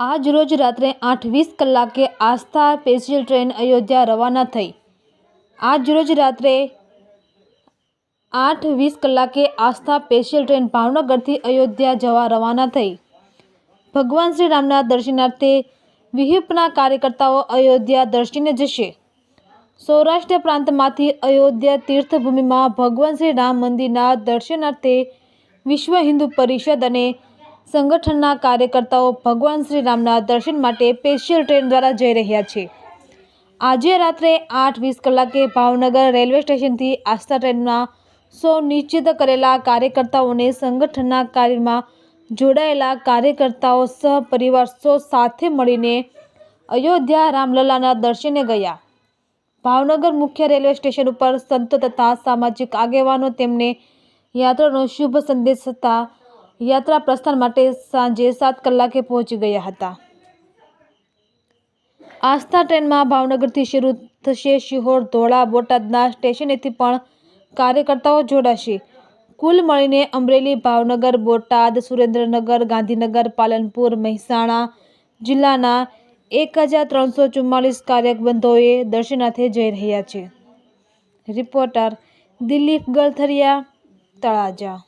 આજ રોજ રાત્રે આઠ વીસ કલાકે આસ્થા સ્પેશિયલ ટ્રેન અયોધ્યા રવાના થઈ. આજ રોજ રાત્રે આઠ વીસ કલાકે આસ્થા સ્પેશિયલ ટ્રેન ભાવનગરથી અયોધ્યા જવા રવાના થઈ. ભગવાન શ્રી રામના દર્શનાર્થે વિહિપના કાર્યકર્તાઓ અયોધ્યા દર્શીને જશે. સૌરાષ્ટ્ર પ્રાંતમાંથી અયોધ્યા તીર્થભૂમિમાં ભગવાન શ્રી રામ મંદિરના દર્શનાર્થે વિશ્વ હિન્દુ પરિષદ અને સંગઠનના કાર્યકર્તાઓ ભગવાન શ્રી રામના દર્શન માટે સ્પેશિયલ ટ્રેન દ્વારા જઈ રહ્યા છે. આજે રાત્રે આઠ વીસ કલાકે ભાવનગર રેલવે સ્ટેશનથી આસ્થા ટ્રેનમાં સો નિશ્ચિત કરેલા કાર્યકર્તાઓને સંગઠનના કાર્યમાં જોડાયેલા કાર્યકર્તાઓ સહપરિવાર સો સાથે મળીને અયોધ્યા રામલલાના દર્શને ગયા. ભાવનગર મુખ્ય રેલવે સ્ટેશન ઉપર સંતો તથા સામાજિક આગેવાનો તેમને યાત્રાનો શુભ સંદેશ થતા યાત્રા પ્રસ્થાન માટે સાંજે સાત કલાકે પહોંચી ગયા હતા. આસ્થા ટ્રેનમાં ભાવનગરથી શરૂ થશે શિહોર, ધોળા, બોટાદના સ્ટેશનેથી પણ કાર્યકર્તાઓ જોડાશે. કુલ મળીને અમરેલી, ભાવનગર, બોટાદ, સુરેન્દ્રનગર, ગાંધીનગર, પાલનપુર, મહેસાણા જિલ્લાના એક હજાર ત્રણસો ચુમ્માલીસ કાર્યબંધોએ દર્શનાર્થે જઈ રહ્યા છે. રિપોર્ટર દિલીપ ગલથરિયા, તળાજા.